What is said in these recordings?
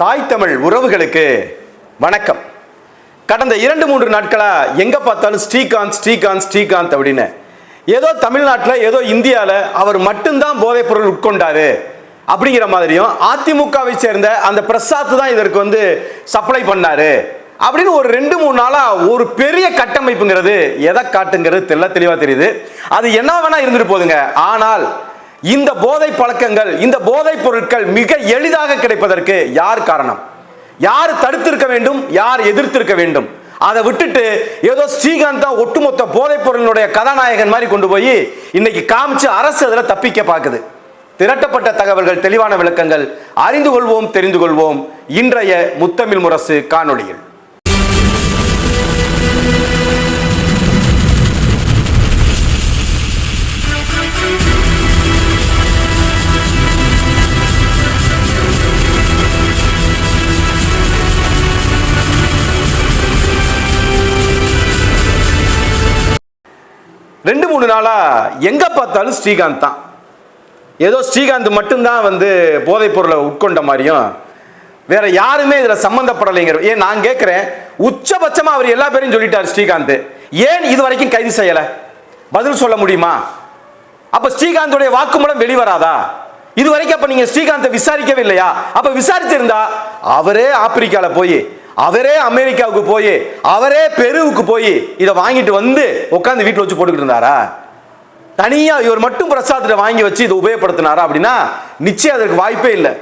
தாய் தமிழ் உறவுகளுக்கு வணக்கம். கடந்த இரண்டு மூன்று நாட்களாக எங்கே பார்த்தாலும் ஸ்ரீகாந்த் ஸ்ரீகாந்த் ஸ்ரீகாந்த் அப்படின்னு. ஏதோ தமிழ்நாட்டில் ஏதோ இந்தியாவில் அவர் மட்டும்தான் போதைப்பொருள் உட்கொண்டார் அப்படிங்கிற மாதிரியும் அதிமுகவை சேர்ந்த அந்த பிரசாத் தான் இதற்கு வந்து சப்ளை பண்ணார் அப்படின்னு ஒரு ரெண்டு மூணு நாளாக ஒரு பெரிய கட்டமைப்புங்கிறது எதை காட்டுங்கிறது தெல்ல தெளிவாக தெரியுது. அது என்ன வேணால் இருந்துட்டு போதுங்க. ஆனால் இந்த போதை பழக்கங்கள் இந்த போதைப் பொருட்கள் மிக எளிதாக கிடைப்பதற்கு யார் காரணம்? யார் தடுத்திருக்க வேண்டும்? யார் எதிர்த்திருக்க வேண்டும்? அதை விட்டுட்டு ஏதோ ஸ்ரீகாந்த் தான் ஒட்டுமொத்த போதைப் பொருளினுடைய கதாநாயகன் மாதிரி கொண்டு போய் இன்னைக்கு காமிச்சு அரசு அதில் தப்பிக்க பார்க்குது திரட்டப்பட்ட தகவல்கள் தெளிவான விளக்கங்கள் அறிந்து கொள்வோம் தெரிந்து கொள்வோம். இன்றைய முத்தமிழ் முரசு காணொளியில். ரெண்டு மூணு நாளாக எங்கே பார்த்தாலும் ஸ்ரீகாந்த் தான். ஏதோ ஸ்ரீகாந்த் மட்டும்தான் வந்து போதைப் பொருளை உட்கொண்ட மாதிரியும் வேற யாருமே இதில் சம்பந்தப்படலைங்கிற ஏன் நான் கேட்குறேன் உச்சபட்சமாக அவர் எல்லா பேரையும் சொல்லிட்டார் ஸ்ரீகாந்த். ஏன் இது வரைக்கும் கைது செய்யலை? பதில் சொல்ல முடியுமா? அப்போ ஸ்ரீகாந்தோடைய வாக்குமூலம் வெளிவராதா? இது வரைக்கும் அப்போ நீங்கள் ஸ்ரீகாந்தை விசாரிக்கவே இல்லையா? அப்போ விசாரிச்சிருந்தா அவரே ஆப்பிரிக்காவில் போய் அவரே அமெரிக்காவுக்கு போய் அவரே பெருவுக்கு போய் இதை வாங்கிட்டு வந்து உட்காந்து வீட்டில் வச்சு போட்டுக்கிட்டு இருந்தாரா? தனியாக இவர் மட்டும் பிரசாதத்தை வாங்கி வச்சு இதை உபயோகப்படுத்தினாரா அப்படின்னா நிச்சயம் அதற்கு வாய்ப்பே இல்லை.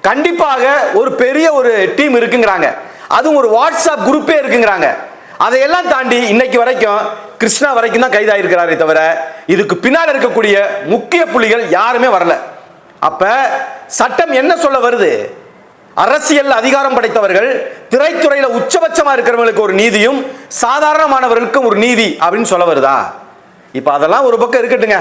கண்டிப்பாக ஒரு பெரிய ஒரு டீம் இருக்குங்கிறாங்க. அதுவும் ஒரு வாட்ஸ்அப் குரூப்பே இருக்குங்கிறாங்க. அதையெல்லாம் தாண்டி இன்னைக்கு வரைக்கும் கிருஷ்ணா வரைக்கும் தான் கைதாயிருக்கிறாரே தவிர இதுக்கு பின்னால் இருக்கக்கூடிய முக்கிய புள்ளிகள் யாருமே வரல. அப்ப சட்டம் என்ன சொல்ல வருது? அரசியல் அதிகாரம் படைத்தவர்கள் திரைத்துறையில உச்சபட்சமா இருக்கிறவங்களுக்கு ஒரு நீதியும் சாதாரணமானவர்களுக்கும் ஒரு நீதி அப்படின்னு சொல்ல வருதா? இப்ப அதெல்லாம் ஒரு பக்கம் இருக்கட்டுங்க.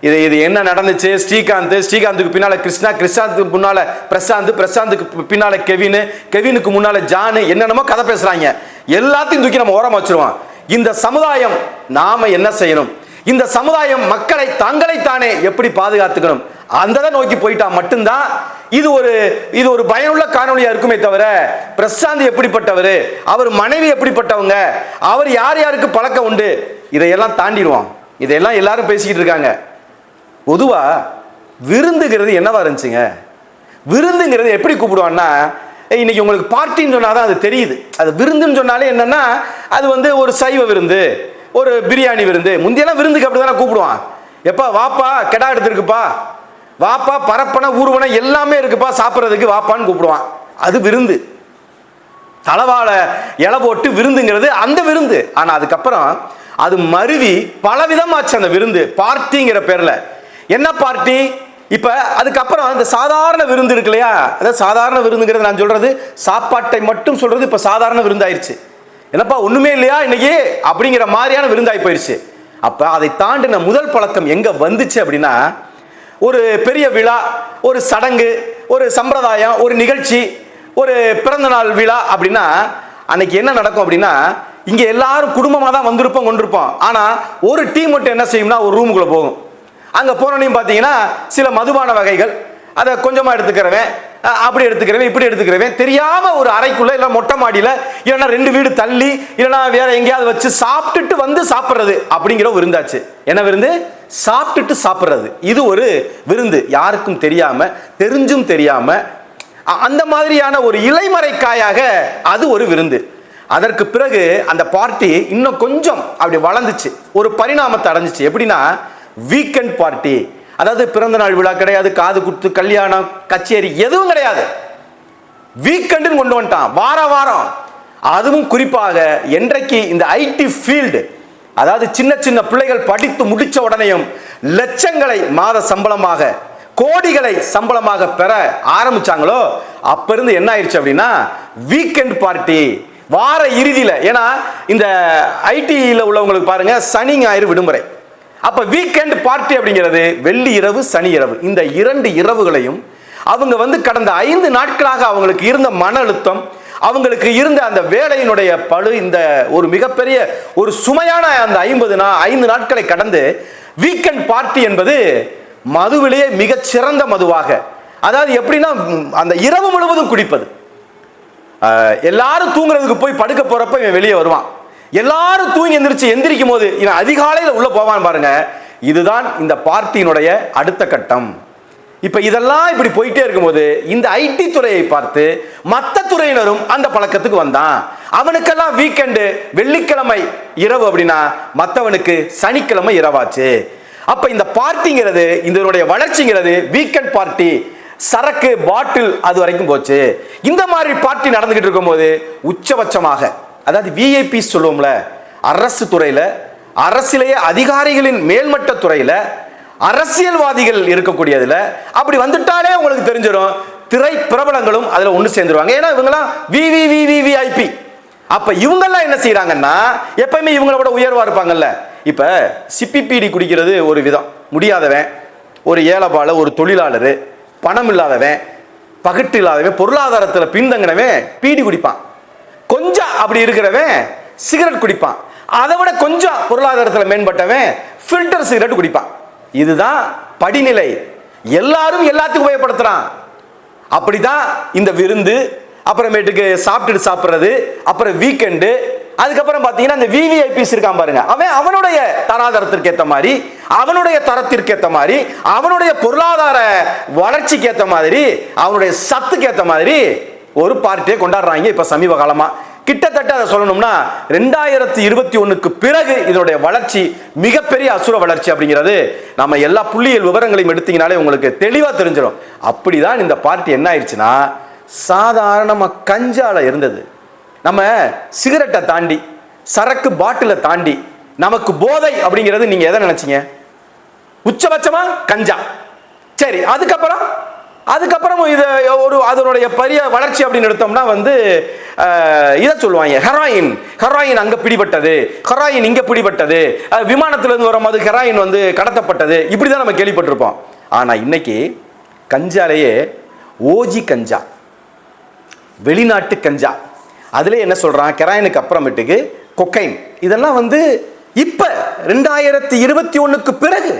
இது இது என்ன நடந்துச்சு? ஸ்ரீகாந்த் ஸ்ரீகாந்துக்கு பின்னால கிருஷ்ணா கிருஷ்ணாந்துக்கு முன்னால பிரசாந்த் பிரசாந்துக்கு பின்னால கெவின் கெவினுக்கு முன்னால ஜானு என்னென்னமோ கதை பேசுறாங்க. எல்லாத்தையும் தூக்கி நம்ம ஓரம் வச்சிருவோம். இந்த சமுதாயம் நாம என்ன செய்யணும்? இந்த சமுதாயம் மக்களை தங்களைத்தானே எப்படி பாதுகாத்துக்கணும்? அந்த நோக்கி போயிட்டா மட்டும்தான் இது ஒரு இது ஒரு பயனுள்ள காணொலியா இருக்குமே தவிர பிரசாந்த் எப்படிப்பட்டவர் அவர் மனைவி எப்படிப்பட்டவங்க அவர் யார் யாருக்கு பழக்கம் உண்டு இதையெல்லாம் தாண்டிடுவோம் இதையெல்லாம் எல்லாரும் பேசிக்கிட்டு இருக்காங்க. பொதுவா விருந்துங்கிறது என்னவா இருந்துச்சுங்க? விருந்துங்கிறது எப்படி கூப்பிடுவான்னா இன்னைக்கு உங்களுக்கு பார்ட்டின்னு சொன்னால் தான் அது தெரியுது. அது விருந்துன்னு சொன்னாலே என்னன்னா அது வந்து ஒரு சைவ விருந்து ஒரு பிரியாணி விருந்து முந்தையெல்லாம் விருந்துக்கு அப்படி தானே கூப்பிடுவான். எப்பா வாப்பா கெடா எடுத்துருக்குப்பா. வாப்பா பரப்பனை ஊர்வனை எல்லாமே இருக்குப்பா சாப்பிட்றதுக்கு வாப்பான்னு கூப்பிடுவான். அது விருந்து. தலவாழை இலை போட்டு விருந்துங்கிறது அந்த விருந்து. ஆனால் அதுக்கப்புறம் அது மருவி பலவிதமாச்சு அந்த விருந்து பார்ட்டிங்கிற பேரில். என்ன பார்ட்டி? இப்போ அதுக்கப்புறம் இந்த சாதாரண விருந்து இருக்கு இல்லையா? அதாவது சாதாரண விருந்துங்கிறது நான் சொல்கிறது சாப்பாட்டை மட்டும் சொல்கிறது இப்போ சாதாரண விருந்தாயிருச்சு. என்னப்பா ஒன்றுமே இல்லையா இன்னைக்கு? அப்படிங்கிற மாதிரியான விருந்தாய் போயிடுச்சு அப்போ அதை தாண்டின முதல் பழக்கம் எங்கே வந்துச்சு அப்படின்னா ஒரு பெரிய விழா ஒரு சடங்கு ஒரு சம்பிரதாயம் ஒரு நிகழ்ச்சி ஒரு பிறந்தநாள் விழா அப்படின்னா அன்னைக்கு என்ன நடக்கும் அப்படின்னா இங்கே எல்லாரும் குடும்பமாக தான் வந்திருப்போம் கொண்டிருப்போம். ஆனால் ஒரு டீம் மட்டும் என்ன செய்யும்னா ஒரு ரூமுக்குள்ளே போகும். அங்கே போனோடனையும் பார்த்தீங்கன்னா சில மதுபான வகைகள் அதை கொஞ்சமாக எடுத்துக்கிறவன் அப்படி எடுத்துக்கிறவன் இப்படி எடுத்துக்கிறவன். தெரியாம ஒரு அறைக்குள்ள இல்ல மொட்டை மாடியில இல்லைன்னா ரெண்டு வீடு தள்ளி இல்லைன்னா வேற எங்கேயாவது வச்சு சாப்பிட்டுட்டு வந்து சாப்பிட்றது அப்படிங்கிற விருந்தாச்சு. என்ன விருந்து? சாப்பிட்டுட்டு சாப்பிட்றது. இது ஒரு விருந்து. யாருக்கும் தெரியாம தெரிஞ்சும் தெரியாம அந்த மாதிரியான ஒரு இலைமறைக்காயாக அது ஒரு விருந்து. அதற்கு பிறகு அந்த பார்ட்டி இன்னும் கொஞ்சம் அப்படி வளர்ந்துச்சு. ஒரு பரிணாமத்தை அடைஞ்சிச்சு. எப்படின்னா வீக்கெண்ட் பார்ட்டி அதாவது பிறந்த நாள் விழா கிடையாது காது குத்து கல்யாணம் கச்சேரி எதுவும் கிடையாது. வீக்கெண்டுன்னு கொண்டு வந்துட்டான் வார வாரம். அதுவும் குறிப்பாக என்றைக்கு இந்த ஐடி ஃபீல்டு அதாவது சின்ன சின்ன பிள்ளைகள் படித்து முடிச்ச உடனேயும் லட்சங்களை மாத சம்பளமாக கோடிகளை சம்பளமாக பெற ஆரம்பிச்சாங்களோ அப்ப இருந்து என்ன ஆயிடுச்சு அப்படின்னா வீக்கெண்ட் பார்ட்டி வார இறுதியில் ஏன்னா இந்த ஐடியில் உள்ளவங்களுக்கு பாருங்க சனி ஞாயிறு விடுமுறை. அப்ப வீக்கெண்ட் பார்ட்டி அப்படிங்கிறது வெள்ளி இரவு சனி இரவு. இந்த இரண்டு இரவுகளையும் அவங்க வந்து கடந்த ஐந்து நாட்களாக அவங்களுக்கு இருந்த மன அழுத்தம் அவங்களுக்கு இருந்த அந்த வேலையினுடைய பழு இந்த ஒரு மிகப்பெரிய ஒரு சுமையான அந்த ஐம்பது நா ஐந்து நாட்களை கடந்து வீக்கெண்ட் பார்ட்டி என்பது மதுவிலேயே மிகச்சிறந்த மதுவாக. அதாவது எப்படின்னா அந்த இரவு முழுவதும் குடிப்பது. எல்லாரும் தூங்குறதுக்கு போய் படுக்க போறப்ப இவன் வெளியே வருவான். எல்லாரும் தூங்கி எந்திரிச்சு எந்திரிக்கும் போது இவன் அதிகாலையில் உள்ள போவான் பாருங்க. இதுதான் இந்த பார்ட்டியினுடைய அடுத்த கட்டம். இப்ப இதெல்லாம் இப்படி போயிட்டே இருக்கும்போது இந்த ஐடி துறையை பார்த்து மற்ற துறையினரும் அந்த பழக்கத்துக்கு வந்தான். அவனுக்கெல்லாம் வீக்கெண்டு வெள்ளிக்கிழமை இரவு அப்படின்னா மற்றவனுக்கு சனிக்கிழமை இரவாச்சு. அப்ப இந்த பார்ட்டிங்கிறது இதனுடைய வளர்ச்சிங்கிறது வீக்கெண்ட் பார்ட்டி சரக்கு பாட்டில் அது வரைக்கும் போச்சு. இந்த மாதிரி பார்ட்டி நடந்துகிட்டு இருக்கும்போது உச்சபட்சமாக அதாவது விஐபி சொல்லுவோம்ல அரசு துறையில் அரசிலேயே அதிகாரிகளின் மேல்மட்ட துறையில் அரசியல்வாதிகள் இருக்கக்கூடியதில் அப்படி வந்துட்டாலே உங்களுக்கு தெரிஞ்சிடும் திரை பிரபலங்களும் அதில் ஒன்று சேர்ந்துருவாங்க. ஏன்னா இவங்கெல்லாம் விவிவிவிவிஐபி அப்போ இவங்கெல்லாம் என்ன செய்கிறாங்கன்னா எப்பயுமே இவங்கள விட இருப்பாங்கல்ல. இப்போ சிப்பிபீடி குடிக்கிறது ஒரு விதம். முடியாதவன் ஒரு ஏழைபால ஒரு தொழிலாளர் பணம் இல்லாதவன் பகட்டு இல்லாதவன் பொருளாதாரத்தில் பின்தங்கினவன் பீடி குடிப்பான். கொஞ்சம் அப்படி இருக்கிறவன் சிகரெட் குடிப்பான். அதை விட கொஞ்சம் பொருளாதாரத்தில் மேம்பட்டவன் ஃபில்டர் சிகரெட் குடிப்பான். இதுதான் படிநிலை. எல்லாரும் எல்லாத்துக்கும் உபயோகப்படுத்துறான். அப்படிதான் இந்த விருந்து அப்புறமேட்டுக்கு சாப்பிட்டுட்டு சாப்பிட்றது அப்புறம் வீக்கெண்டு அதுக்கப்புறம் பார்த்தீங்கன்னா இந்த விவிஐபிஸ் இருக்கான் பாருங்க. அவன் அவனுடைய தராதரத்திற்கு ஏற்ற மாதிரி அவனுடைய தரத்திற்கு ஏற்ற மாதிரி அவனுடைய பொருளாதார வளர்ச்சிக்கு ஏற்ற மாதிரி அவனுடைய சத்துக்கு ஏற்ற மாதிரி ஒரு பார்ட்டியை கொண்டாடுறாங்க இப்ப சமீப காலமா. கிட்டத்தட்ட அதை சொல்லணும்னா ரெண்டாயிரத்தி இருபத்தி ஒன்றுக்கு பிறகு இதனுடைய வளர்ச்சி மிகப்பெரிய அசுர வளர்ச்சி அப்படிங்கிறது நம்ம எல்லா புள்ளியியல் விவரங்களையும் எடுத்தீங்கனாலே உங்களுக்கு தெளிவாக தெரிஞ்சிடும் அப்படிதான் இந்த பார்ட்டி என்ன ஆயிடுச்சுன்னா சாதாரணமாக கஞ்சால இருந்தது. நம்ம சிகரெட்டை தாண்டி சரக்கு பாட்டிலை தாண்டி நமக்கு போதை அப்படிங்கிறது நீங்கள் எதை நினச்சிங்க? உச்சபட்சமா கஞ்சா. சரி அதுக்கப்புறம்? அதுக்கப்புறம் இது ஒரு அதனுடைய பெரிய வளர்ச்சி அப்படின்னு எடுத்தோம்னா வந்து இதை சொல்லுவாங்க. ஹெராயின். ஹெராயின் அங்கே பிடிபட்டது. ஹெராயின் இங்கே பிடிபட்டது. விமானத்திலேருந்து வரும் இருந்து வரும்போது ஹெராயின் வந்து கடத்தப்பட்டது. இப்படிதான் நம்ம கேள்விப்பட்டிருப்போம். ஆனால் இன்னைக்கு கஞ்சாலேயே ஓஜி கஞ்சா வெளிநாட்டு கஞ்சா அதிலே என்ன சொல்கிறான் கெராயினுக்கு அப்புறமேட்டுக்கு கொக்கைன். இதெல்லாம் வந்து இப்போ ரெண்டாயிரத்தி இருபத்தி ஒன்றுக்கு பிறகு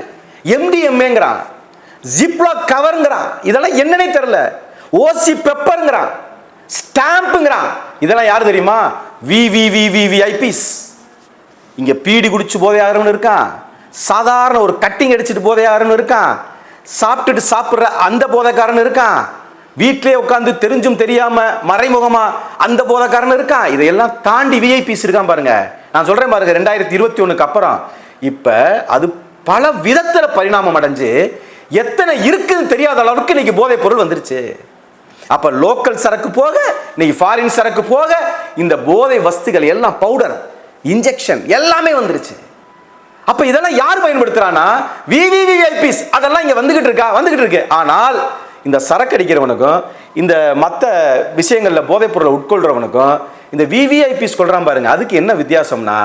எம்டிஎம்ஏங்கிறான் ஜிப்லாக் கவருங்கிறான் இதெல்லாம் என்னன்னே தெரியல. ஓசி பெப்பருங்கிறான் ஸ்டாம்புங்கிறான் இதெல்லாம் யார் தெரியுமா? விவிவிவிவிஐபிஸ் இங்கே பீடி குடிச்சு போதையாகிறவனு இருக்கான். சாதாரண ஒரு கட்டிங் அடிச்சுட்டு போதையாகிறவனு இருக்கான். சாப்பிட்டுட்டு சாப்பிட்ற அந்த போதைக்காரன் இருக்கான். வீட்டிலே உட்காந்து தெரிஞ்சும் தெரியாம மறைமுகமா அந்த போதைக்காரன் இருக்கான். இதையெல்லாம் தாண்டி விஐபிஸ் இருக்கான் பாருங்க. நான் சொல்றேன் பாருங்க ரெண்டாயிரத்தி இருபத்தி ஒண்ணுக்கு அப்புறம். இப்ப அது பல விதத்துல பரிணாமம் அடைஞ்சு எத்தனை இருக்குன்னு தெரியாத அளவுக்கு இன்னைக்கு போதைப் பொருள் வந்துருச்சு. அப்ப லோக்கல் சரக்கு போக இன்னைக்கு ஃபாரின் சரக்கு போக இந்த போதை வஸ்துகள் எல்லாம் பவுடர் இன்ஜெக்ஷன் எல்லாமே வந்துருச்சு. அப்ப இதெல்லாம் யார் பயன்படுத்துறானா விவிவிஐபிஸ் அதெல்லாம் இங்க வந்துகிட்டு இருக்கா? வந்துகிட்டு இருக்கு. ஆனால் இந்த சரக்கு அடிக்கிறவனுக்கும் இந்த மற்ற விஷயங்களில் போதைப் பொருளை உட்கொள்றவனுக்கும் இந்த விவிஐபிஸ் கொள்றான் பாருங்க அதுக்கு என்ன வித்தியாசம்னா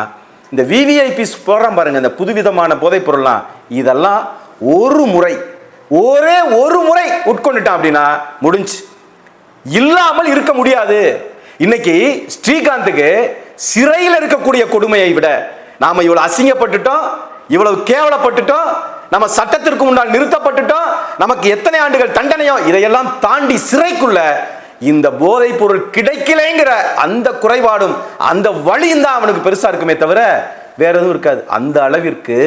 இந்த விவிஐபிஸ் போடுறான் பாருங்க இந்த புதுவிதமான போதைப் பொருள்லாம் இதெல்லாம் ஒரு முறை ஒரே ஒரு முறை உட்கொண்டுட்டான் அப்படின்னா முடிஞ்சு. இல்லாமல் இருக்க முடியாது. இன்னைக்கு ஸ்ரீகாந்துக்கு சிறையில் இருக்கக்கூடிய கொடுமையை விட நாம இவ்வளவு அசிங்கப்பட்டுட்டோம் இவ்வளவு கேவலப்பட்டுட்டோம் நம்ம சட்டத்திற்கு முன்னால் நிறுத்தப்பட்டுட்டோம் நமக்கு எத்தனை ஆண்டுகள் தண்டனையோ இதையெல்லாம் தாண்டி சிறைக்குள்ள இந்த போதைப் பொருள் கிடைக்கலைங்கிற அந்த குறைபாடும் அந்த வழியும் தான் அவனுக்கு பெருசா இருக்குமே தவிர வேற எதுவும் இருக்காது. அந்த அளவிற்கு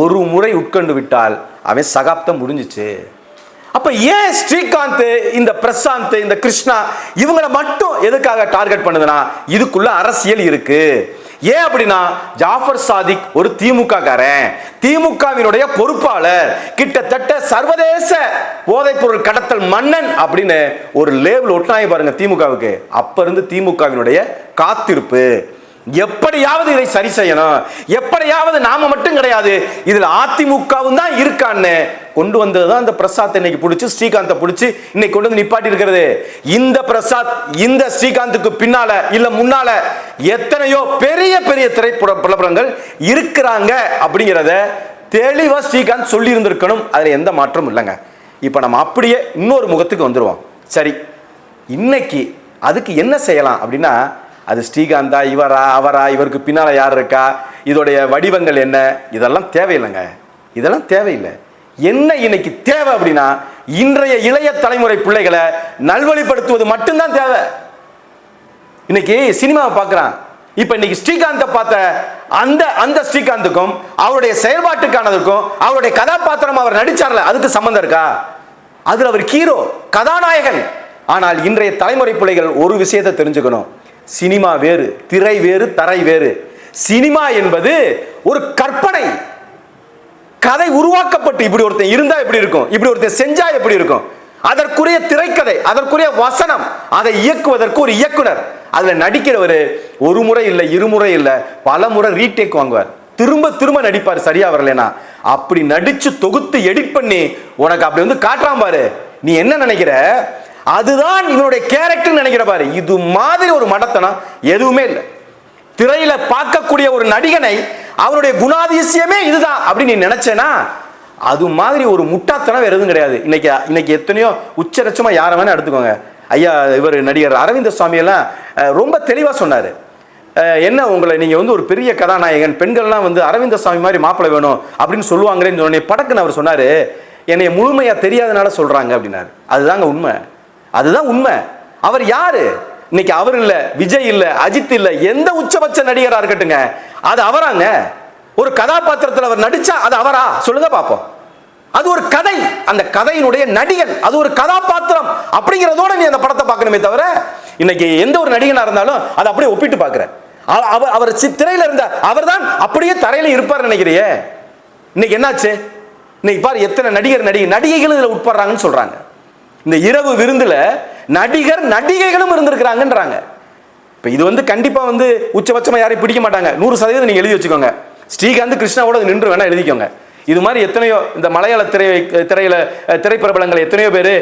ஒரு முறை உட்கொண்டு விட்டால் அவன் சகாப்தம் முடிஞ்சிச்சு. அப்ப ஏன் ஸ்ரீகாந்த் இந்த பிரசாந்த் இந்த கிருஷ்ணா இவங்கள மட்டும் எதுக்காக டார்கெட் பண்ணுதுன்னா இதுக்குள்ள அரசியல் இருக்கு. ஏன் அப்படின்னா ஜாஃபர் சாதிக் ஒரு திமுக காரன் திமுகவினுடைய பொறுப்பாளர். கிட்டத்தட்ட சர்வதேச போதைப்பொருள் கடத்தல் மன்னன் அப்படின்னு ஒரு லேபிள் ஒட்டினாங்க பாருங்க திமுகவுக்கு. அப்ப இருந்து திமுகவினுடைய காத்திருப்பு. எப்படியாவது இதை சரி செய்யணும். எப்படியாவது நாம மட்டும் கிடையாது. இதுல அதிமுகவும் தான் இருக்கான்னு. கொண்டு வந்தது தான் அந்த பிரசாத் இன்னைக்கு பிடிச்சி ஸ்ரீகாந்தை பிடிச்சி இன்னைக்கு கொண்டு வந்து நிப்பாட்டி இருக்கிறது. இந்த பிரசாத் இந்த ஸ்ரீகாந்துக்கு பின்னால இல்ல முன்னால எத்தனையோ பெரிய பெரிய திரைப்பட பிரபலங்கள் இருக்கிறாங்க அப்படிங்கிறத தெளிவா ஸ்ரீகாந்த் சொல்லி இருந்திருக்கணும் அதுல எந்த மாற்றமும் இல்லைங்க. இப்ப நம்ம அப்படியே இன்னொரு முகத்துக்கு வந்துருவோம். சரி இன்னைக்கு அதுக்கு என்ன செய்யலாம் அப்படின்னா அது ஸ்ரீகாந்தா இவரா அவரா இவருக்கு பின்னால் யார் இருக்கா? இதோடைய வடிவங்கள் என்ன? இதெல்லாம் தேவையில்லைங்க. இதெல்லாம் தேவையில்லை. என்ன இன்னைக்கு தேவை அப்படின்னா இன்றைய இளைய தலைமுறை பிள்ளைகளை நல்வழிப்படுத்துவது மட்டும்தான் தேவை. இன்னைக்கு சினிமாவை பார்க்குறான். இப்போ இன்னைக்கு ஸ்ரீகாந்தை பார்த்த அந்த அந்த ஸ்ரீகாந்துக்கும் அவருடைய செயல்பாட்டுக்கானதுக்கும் அவருடைய கதாபாத்திரம் அவர் நடிச்சார்ல அதுக்கு சம்மந்தம் இருக்கா? அதில் அவர் ஹீரோ கதாநாயகன். ஆனால் இன்றைய தலைமுறை பிள்ளைகள் ஒரு விஷயத்தை தெரிஞ்சுக்கணும். சினிமா வேறு திரை வேறு தரை வேறு. சினிமா என்பது ஒரு கற்பனை. கதை உருவாக்கப்பட்டு இப்படி ஒருத்தன் இருந்தா எப்படி இருக்கும்? இப்படி ஒருத்தன் செஞ்சா எப்படி இருக்கும்? அதற்குரிய திரைக்கதை அதற்குரிய வசனம் அதை இயக்குவதற்கு ஒரு இயக்குனர். அதுல நடிக்கிறவர் ஒரு முறை இல்லை இருமுறை இல்லை பல முறை ரீடேக் வாங்குவார். திரும்ப திரும்ப நடிப்பார் சரியா வரலனா அப்படி நடிச்சு தொகுத்து எடிட் பண்ணி உனக்கு அப்படி வந்து காட்டுறான் பாரு. நீ என்ன நினைக்கிற? அதுதான் இவனுடைய கேரக்டர் நினைக்கிற பாரு. இது மாதிரி ஒரு மடத்தனம் எதுவுமே இல்லை. திரையில பார்க்கக்கூடிய ஒரு நடிகனை அவருடைய குணாதிசயமே இதுதான் அப்படின்னு நீ நினைச்சேனா? அது மாதிரி ஒரு முட்டாத்தனம் வேற எதுவும் கிடையாது. இன்னைக்கு இன்னைக்கு எத்தனையோ உச்சரட்சமா யாரை வேணா எடுத்துக்கோங்க. ஐயா இவர் நடிகர் அரவிந்த சுவாமி எல்லாம் ரொம்ப தெளிவா சொன்னாரு. என்ன உங்களை நீங்க வந்து ஒரு பெரிய கதாநாயகன் பெண்கள்லாம் வந்து அரவிந்த சுவாமி மாதிரி மாப்பிள்ளை வேணும் அப்படின்னு சொல்லுவாங்களேன்னு சொன்னே படக்குன்னு அவர் சொன்னாரு. என்னை முழுமையா தெரியாதனால சொல்றாங்க அப்படின்னாரு. அதுதாங்க உண்மை. அதுதான் உண்மை. அவர் யாரு? இன்னைக்கு அவர் இல்ல விஜய் இல்ல அஜித் இல்ல எந்த உச்சபட்ச நடிகரா இருக்கட்டுங்க அது அவராங்க. ஒரு கதாபாத்திரத்தில் அவர் நடிச்சா அது அவரா? சொல்லுங்க பார்ப்போம் அது ஒரு கதை. அந்த கதையினுடைய நடிகன் அது ஒரு கதாபாத்திரம் அப்படிங்கிறதோட நீ அந்த படத்தை பார்க்கணுமே தவிர இன்னைக்கு எந்த ஒரு நடிகனா இருந்தாலும் அதை அப்படியே ஒப்பிட்டு பார்க்குற அவர் அவர் சி- திரையில இருந்த அவர்தான் அப்படியே தரையில இருப்பார் நினைக்கிறியே? இன்னைக்கு என்னாச்சு? இன்னைக்கு பாரு எத்தனை நடிகர் நடிகை நடிகைகளும் இதில் உட்படுறாங்கன்னு சொல்றாங்க. இந்த இரவு விருந்தில் நடிகர் நடிகைகளும் இருந்திருக்கிறாங்கன்றாங்க. இப்போ இது வந்து கண்டிப்பாக வந்து உச்சபட்சமாக யாரையும் பிடிக்க மாட்டாங்க. நூறு சதவீதம் நீங்கள் எழுதி வச்சுக்கோங்க. ஸ்ரீகாந்த் கிருஷ்ணாவோட நின்று வேணால் எழுதிக்கோங்க. இது மாதிரி எத்தனையோ இந்த மலையாள திரை திரையில திரைப்பிரபலங்கள் எத்தனையோ பேர்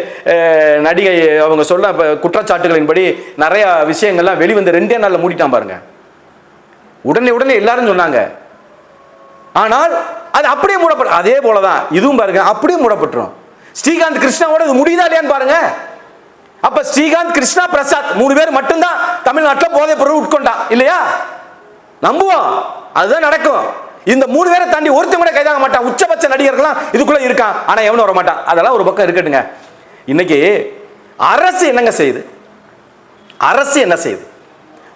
நடிகை அவங்க சொல்ல குற்றச்சாட்டுகளின்படி நிறைய விஷயங்கள்லாம் வெளிவந்து ரெண்டே நாளில் மூடிட்டான் பாருங்க. உடனே உடனே எல்லாரும் சொன்னாங்க. ஆனால் அது அப்படியே மூடப்படும் அதே போலதான். இதுவும் பாருங்க அப்படியே மூடப்பட்டுரும். ஸ்ரீகாந்த் கிருஷ்ணாவோட இது முடியுதா இல்லையான்னு பாருங்க. அப்ப ஸ்ரீகாந்த் கிருஷ்ணா பிரசாத் மூணு பேர் மட்டும்தான் தமிழ்நாட்டில் போதைப் பொருள் உட்கொண்டான் இல்லையா? நம்புவோம். அதுதான் நடக்கும். இந்த மூணு பேரை தாண்டி ஒருத்தன் கூட கைதாக மாட்டான். உச்சபட்ச நடிகர்கள்லாம் இதுக்குள்ள இருக்கான். ஆனா எவனும் வர மாட்டான் அதெல்லாம் ஒரு பக்கம் இருக்கட்டுங்க. இன்னைக்கு அரசு என்னங்க செய்யுது? அரசு என்ன செய்யுது?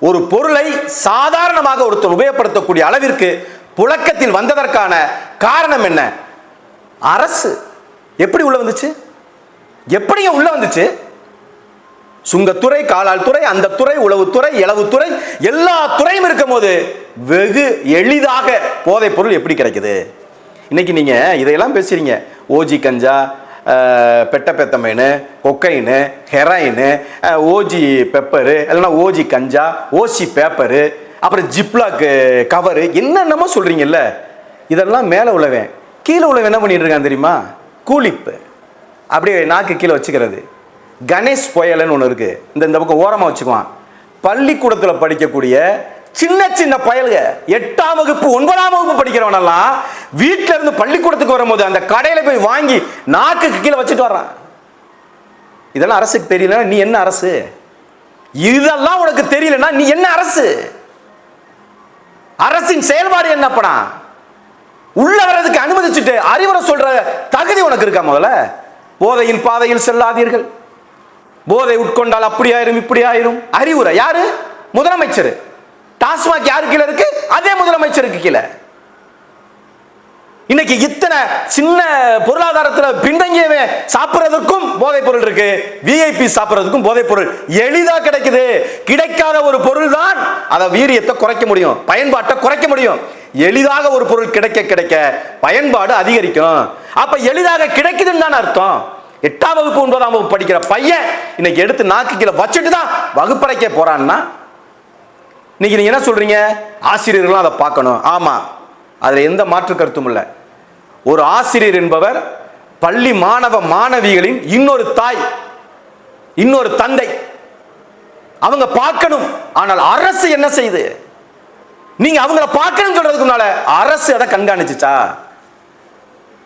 ஒரு பொருளை சாதாரணமாக ஒருத்தர் உபயோகப்படுத்தக்கூடிய அளவிற்கு புழக்கத்தில் வந்ததற்கான காரணம் என்ன? அரசு. எப்படி உள்ள வந்துச்சு? எப்படிங்க உள்ள வந்துச்சு? சுங்கத்துறை காலால் துறை அந்த துறை உளவுத்துறை இளவுத்துறை எல்லா துறையும் இருக்கும் போது வெகு எளிதாக போதைப் பொருள் எப்படி கிடைக்குது? இன்னைக்கு நீங்க இதையெல்லாம் பேசுறீங்க. ஓஜி கஞ்சா பெட்ட பெத்தமைனு கொக்கைனு ஹெராயினு ஓஜி பெப்பரு இல்லைன்னா ஓஜி கஞ்சா ஓசி பேப்பரு அப்புறம் ஜிப்லாக்கு கவரு என்னென்னமோ சொல்கிறீங்கல்ல இதெல்லாம் மேலே உள்ளவன். கீழே உள்ளவன் என்ன பண்ணிட்டு இருக்கான் தெரியுமா? கூலிப்பு அப்படியே நாக்கு கீழே வச்சுக்கிறது. கணேஷ் புயலுன்னு ஒன்று இருக்குது இந்த இந்த பக்கம் ஓரமாக வச்சுக்குவான். பள்ளிக்கூடத்தில் படிக்கக்கூடிய சின்ன சின்ன பயலுக. எட்டாம் வகுப்பு ஒன்பதாம் வகுப்பு படிக்கிறவனெல்லாம் வீட்டில இருந்து பள்ளிக்கூடத்துக்கு வரும்போது அந்த கடையில் போய் வாங்கி நாக்குக்கு கீழே வச்சுட்டு வர்றான். இதெல்லாம் அரசுக்கு தெரியலன்னா நீ என்ன அரசு? இதெல்லாம் உனக்கு தெரியலன்னா நீ என்ன அரசு? அரசின் செயல்பாடு என்னப்படா? உள்ள வர்றதுக்கு அனுமதிச்சுட்டு அறிவுரை சொல்ற தகுதி உனக்கு இருக்கா முதல்ல? போதையின் பாதையில் செல்லாதீர்கள். போதை உட்கொண்டால் அப்படி ஆயிரும் இப்படி ஆயிரும் அறிவுரை. யாரு? முதலமைச்சர். டாஸ்மாக் யாரு கீழே இருக்கு? அதே முதலமைச்சருக்கு கீழே. இன்னைக்கு இத்தனை சின்ன பொருளாதாரத்தில் பின்தங்கியவன் சாப்பிட்றதுக்கும் போதைப் பொருள் இருக்கு. விஐபி சாப்பிட்றதுக்கும் போதைப் பொருள் எளிதாக கிடைக்குது. கிடைக்காத ஒரு பொருள் தான் அதை வீரியத்தை குறைக்க முடியும். பயன்பாட்டை குறைக்க முடியும். எளிதாக ஒரு பொருள் கிடைக்க கிடைக்க பயன்பாடு அதிகரிக்கும். அப்ப எளிதாக கிடைக்குதுன்னு தான் அர்த்தம். எட்டாம் வகுப்பு ஒன்பதாம் வகுப்பு படிக்கிற பையன் இன்னைக்கு எடுத்து நாக்கு கீழே வச்சுட்டு தான் வகுப்பறைக்க போறான்னா இன்னைக்கு நீங்க என்ன சொல்றீங்க? ஆசிரியர்களும் அதை பார்க்கணும். ஆமா. அதுல எந்த மாற்று கருத்தும் இல்லை. ஒரு ஆசிரியர் என்பவர் பள்ளி மாணவ மாணவிகளின் இன்னொரு தாய் இன்னொரு தந்தை. அவங்க பார்க்கணும். ஆனால் அரசு என்ன செய்யுது நீங்க அவங்கள பார்க்கணும்னு சொல்றதுக்கு முன்னால அரசு அதை கண்காணிச்சுச்சா?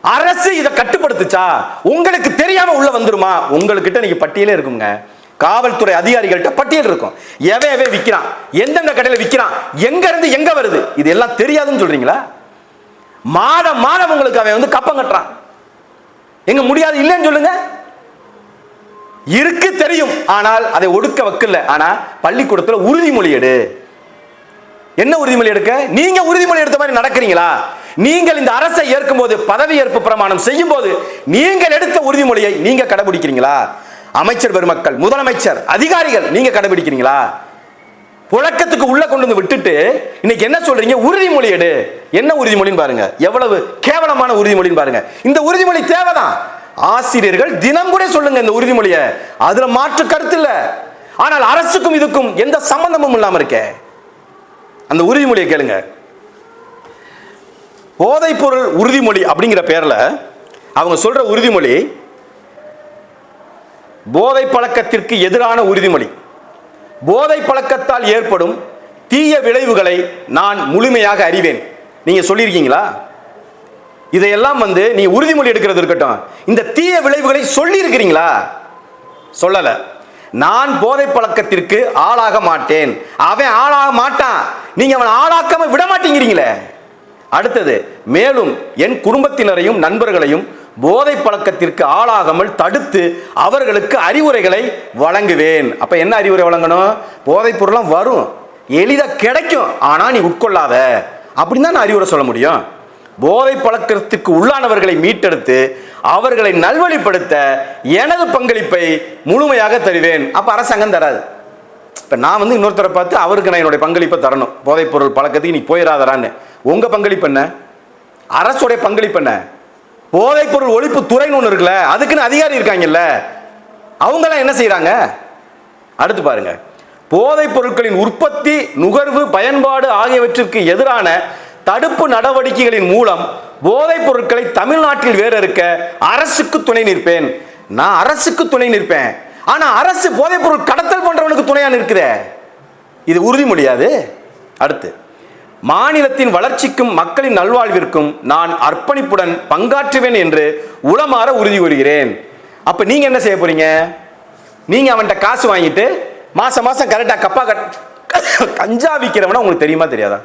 அரசு இதை கட்டுப்படுத்துச்சா? உங்களுக்கு தெரியாம உள்ள வந்துருமா? உங்ககிட்ட நீங்க பட்டியலே இருக்குங்க. காவல்துறை அதிகாரிகள்கிட்ட பட்டியல் இருக்கும். எவன் எவன் விற்கிறான் எந்தெந்த கடையில் விற்கிறான் எங்க இருந்து எங்க வருது? இது எல்லாம் தெரியாதுன்னு சொல்றீங்களா? மாதம் மாதம் உங்களுக்கு அவன் வந்து கப்பம் கட்டுறான். எங்க முடியாது இல்லைன்னு சொல்லுங்க. இருக்கு தெரியும். ஆனால் அதை ஒடுக்க வைக்கல ஆனா பள்ளிக்கூடத்தில் உறுதிமொழி எடு. என்ன உறுதிமொழி எடுக்க? நீங்க உறுதிமொழி எடுத்த மாதிரி நடக்கிறீங்களா? நீங்கள் இந்த அரசை ஏற்கும்போது பதவி ஏற்பு பிரமாணம் செய்யும் போது நீங்கள் எடுத்த உறுதிமொழியை நீங்க கடைபிடிக்கிறீங்களா? அமைச்சர் பெருமக்கள் முதலமைச்சர் அதிகாரிகள் நீங்க கடைபிடிக்கிறீங்களா? புழக்கத்துக்கு உள்ள கொண்டு வந்து விட்டுட்டு இன்னைக்கு என்ன சொல்றீங்க? உறுதிமொழி எடு. என்ன உறுதிமொழின்னு பாருங்க. எவ்வளவு கேவலமான உறுதிமொழின்னு பாருங்க. இந்த உறுதிமொழி தேவைதான். ஆசிரியர்கள் தினம் கூட சொல்லுங்க இந்த உறுதிமொழியை. அதுல மாற்று கருத்து இல்லை. ஆனால் அரசுக்கும் இதுக்கும் எந்த சம்பந்தமும் இல்லாம இருக்கே. அந்த உறுதிமொழியை கேளுங்க. போதைப்பொருள் உறுதிமொழி அப்படிங்கிற பேரில் அவங்க சொல்ற உறுதிமொழி போதை பழக்கத்திற்கு எதிரான உறுதிமொழி. போதை பழக்கத்தால் ஏற்படும் தீய விளைவுகளை நான் முழுமையாக அறிவேன். நீங்க சொல்லியிருக்கீங்களா? இதையெல்லாம் வந்து நீ உறுதிமொழி எடுக்கிறது இருக்கட்டும். இந்த தீய விளைவுகளை சொல்லியிருக்கிறீங்களா? சொல்லலை. சொல்லல நான் போதை பழக்கத்திற்கு ஆளாக மாட்டேன். அவன் ஆளாக மாட்டான். நீங்க அவன் ஆளாக்காம விட மாட்டேங்கிறீங்களே அடுத்தது மேலும் என் குடும்பத்தினரையும் நண்பர்களையும் போதை பழக்கத்திற்கு ஆளாகாமல் தடுத்து அவர்களுக்கு அறிவுரைகளை வழங்குவேன். அப்ப என்ன அறிவுரை வழங்கணும்? போதைப் பொருளாம் வரும். எளிதாக கிடைக்கும். ஆனா நீ உட்கொள்ளாத. அப்படின்னு தான் நான் அறிவுரை சொல்ல முடியும். போதை பழக்கத்திற்கு உள்ளானவர்களை மீட்டெடுத்து அவர்களை நல்வழிப்படுத்த எனது பங்களிப்பை முழுமையாக தருவேன். அப்ப அரசாங்கம் தராது. இப்போ நான் வந்து இன்னொருத்தரை பார்த்து அவருக்கு நான் என்னுடைய பங்களிப்பை தரணும். போதைப்பொருள் பழக்கத்துக்கு நீ போயிடாதரான்னு உங்கள் பங்களிப்பு என்ன? அரசுடைய பங்களிப்பு என்ன? போதைப்பொருள் ஒழிப்பு துறைன்னு ஒன்று இருக்குல்ல அதுக்குன்னு அதிகாரி இருக்காங்கல்ல அவங்களாம் என்ன செய்கிறாங்க அடுத்து பாருங்க. போதைப் பொருட்களின் உற்பத்தி நுகர்வு பயன்பாடு ஆகியவற்றிற்கு எதிரான தடுப்பு நடவடிக்கைகளின் மூலம் போதைப் பொருட்களை தமிழ்நாட்டில் வேற இருக்க அரசுக்கு துணை நிற்பேன். நான் அரசுக்கு துணை நிற்பேன். ஆனா அரசு போதைப் பொருள் கடத்தல் பண்றவனுக்கு துணையாக நிற்கிற? இது உறுதிமொழியாது அடுத்து மாநிலத்தின் வளர்ச்சிக்கும் மக்களின் நல்வாழ்விற்கும் நான் அர்ப்பணிப்புடன் பங்காற்றுவேன் என்று உளமாற உறுதி கூறுகிறேன். அப்ப நீங்க என்ன செய்ய போறீங்க? நீங்க அவன்கிட்ட காசு வாங்கிட்டு மாசம் மாசம் கரெக்டாக கப்பா கட் கஞ்சா விற்கிறவன உங்களுக்கு தெரியுமா தெரியாதா?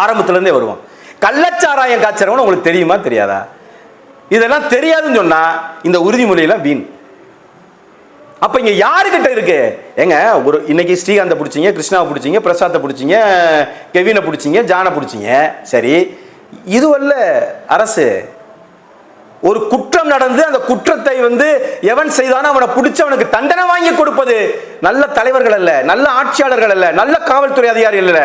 ஆரம்பத்துலேருந்தே வருவான். கள்ளச்சாராயம் காய்ச்சறவன உங்களுக்கு தெரியுமா தெரியாதா? இதெல்லாம் தெரியாதுன்னு சொன்னால் இந்த உறுதிமொழியெல்லாம் வீண். அப்ப இங்க யாருக்கிட்ட இருக்கு? ஏங்க ஒரு இன்னைக்கு ஸ்ரீகாந்த பிடிச்சிங்க கிருஷ்ணாவை பிடிச்சிங்க பிரசாத்தை பிடிச்சிங்க கெவினை பிடிச்சிங்க ஜானை பிடிச்சிங்க. சரி இதுவல்ல அரசு ஒரு குற்றம் நடந்து அந்த குற்றத்தை வந்து எவன் செய்தானோ அவனை பிடிச்சு அவனுக்கு தண்டனை வாங்கி கொடுப்பது நல்ல தலைவர்கள் அல்ல நல்ல ஆட்சியாளர்கள் அல்ல நல்ல காவல்துறை அதிகாரிகள் அல்ல.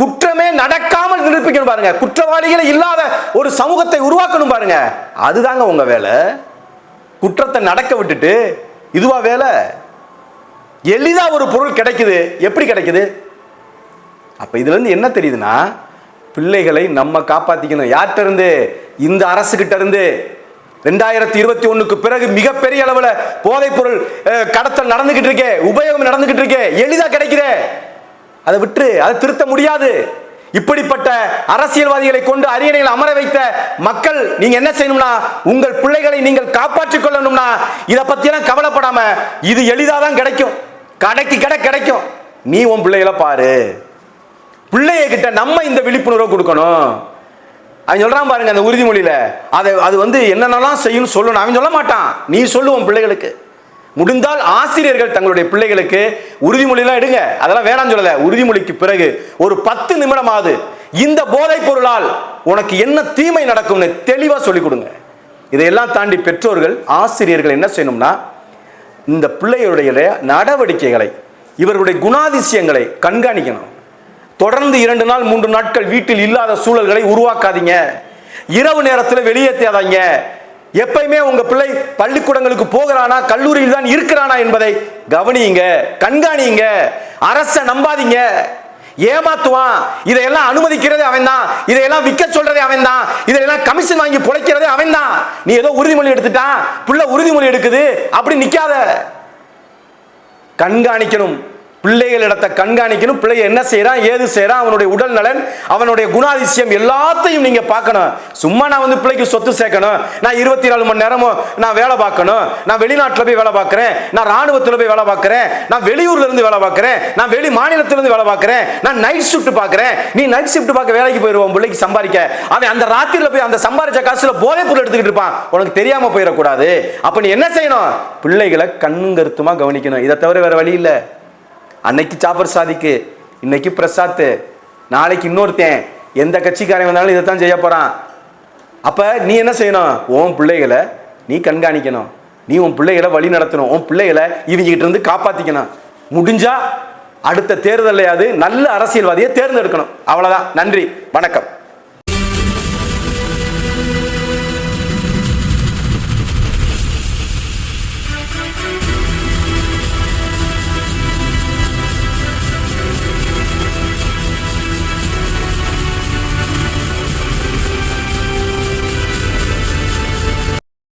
குற்றமே நடக்காமல் நிரூபிக்கணும் பாருங்க. குற்றவாளிகளை இல்லாத ஒரு சமூகத்தை உருவாக்கணும் பாருங்க. அதுதாங்க உங்க வேலை. குற்றத்தை நடக்க விட்டுட்டு இதுவா வேலை? எளிதா ஒரு பொருள் கிடைக்குது. எப்படி கிடைக்குது? அப்ப இதுல இருந்து என்ன தெரியுதுன்னா பிள்ளைகளை நம்ம காப்பாத்திக்கணும். யார்கிட்ட இருந்து இந்த அரசுகிட்ட இருந்து ரெண்டாயிரத்தி இருபத்தி ஒண்ணுக்கு பிறகு மிகப்பெரிய அளவுல போதைப் பொருள் கடத்தல் நடந்துகிட்டு இருக்கே. உபயோகம் நடந்துகிட்டு இருக்கே. எளிதா கிடைக்குதே. அதை விட்டு அதை திருத்த முடியாது. இப்படிப்பட்ட அரசியல்வாதிகளை கொண்டு அரியணையில் அமர வைத்த மக்கள் நீங்க என்ன செய்யணும்னா உங்கள் பிள்ளைகளை நீங்கள் காப்பாற்றிக் கொள்ளணும்னா இதை பத்தியெல்லாம் கவலைப்படாம இது எளிதாதான் கிடைக்கும். கடைக்கு கடை கிடைக்கும். நீ உன் பிள்ளைகளை பாரு. பிள்ளைய கிட்ட நம்ம இந்த விழிப்புணர்வை கொடுக்கணும். அவன் சொல்றான் பாருங்க அந்த உறுதிமொழியில. அதை அது வந்து என்னென்னலாம் செய்யும் சொல்லணும். அவன் சொல்ல மாட்டான். நீ சொல்லுவோம் பிள்ளைகளுக்கு. முடிந்தால் ஆசிரியர்கள் தங்களுடைய பிள்ளைகளுக்கு உறுதிமொழிலாம் எடுங்க. அதெல்லாம் வேணாம்னு சொல்லல. உறுதிமொழிக்கு பிறகு ஒரு பத்து நிமிடமாவது இந்த போதைப் பொருளால் உனக்கு என்ன தீமை நடக்கும்னு தெளிவா சொல்லிக் கொடுங்க. இதையெல்லாம் தாண்டி பெற்றோர்கள் ஆசிரியர்கள் என்ன செய்யணும்னா இந்த பிள்ளையுடைய நடவடிக்கைகளை இவர்களுடைய குணாதிசயங்களை கண்காணிக்கணும். தொடர்ந்து இரண்டு நாள் மூன்று நாட்கள் வீட்டில் இல்லாத சூழல்களை உருவாக்காதீங்க. இரவு நேரத்தில் வெளியேற்றாதீங்க. எப்பயுமே உங்க பிள்ளை பள்ளிக்கூடங்களுக்கு போகிறானா கல்லூரியில் தான் இருக்கிறானா என்பதை கவனியுங்க கண்காணியுங்க அரச நம்பாதீங்க. ஏமாத்துவான். இதையெல்லாம் அனுமதிக்கிறதே அவன் தான் இதையெல்லாம் விற்க சொல்றதே அவன் தான் இதையெல்லாம் கமிஷன் வாங்கி புழைக்கிறதே அவன் தான் நீ ஏதோ உறுதிமொழி எடுத்துட்டான். பிள்ளை உறுதிமொழி எடுக்குது. அப்படி நிக்காத. கண்காணிக்கணும். பிள்ளைகளிடத்தை கண்காணிக்கணும். பிள்ளைய என்ன செய்கிறான் ஏது செய்கிறான் அவனுடைய உடல் நலன் அவனுடைய குணாதிசயம் எல்லாத்தையும் நீங்க பார்க்கணும். சும்மா நான் வந்து பிள்ளைக்கு சொத்து சேர்க்கணும். நான் இருபத்தி நாலு மணி நேரமும் நான் வேலை பார்க்கணும். நான் வெளிநாட்டில் போய் வேலை பார்க்கறேன். நான் ராணுவத்தில் போய் வேலை பார்க்கறேன். நான் வெளியூர்ல இருந்து வேலை பார்க்கறேன். நான் வெளி மாநிலத்திலிருந்து வேலை பார்க்கறேன். நான் நைட் ஷிஃப்ட் பார்க்கறேன். நீ நைட் ஷிஃப்ட் பார்க்க வேலைக்கு போயிடுவோம் பிள்ளைக்கு சம்பாதிக்க. அவன் அந்த ராத்திரியில் போய் அந்த சம்பாதிச்ச காசுல போதை பொருள் எடுத்துக்கிட்டு இருப்பான். உனக்கு தெரியாம போயிடக்கூடாது. அப்ப நீ என்ன செய்யணும்? பிள்ளைகளை கண்ணுங்கருத்துமா கவனிக்கணும். இதை தவிர வேற வழி இல்லை. அன்னைக்கு ஜாபர் சாதிக்கு இன்னைக்கு பிரசாத் நாளைக்கு இன்னொருத்தன். எந்த கட்சிக்காரன் வந்தாலும் இதை தான் செய்ய போகிறான் அப்போ நீ என்ன செய்யணும்? உன் பிள்ளைகளை நீ கண்காணிக்கணும். நீ உன் பிள்ளைகளை வழி நடத்தணும். உன் பிள்ளைகளை இவங்ககிட்ட இருந்து காப்பாற்றிக்கணும் முடிஞ்சா அடுத்த தேர்தலையாவது நல்ல அரசியல்வாதியை தேர்ந்தெடுக்கணும். அவ்வளோதான் நன்றி. வணக்கம்.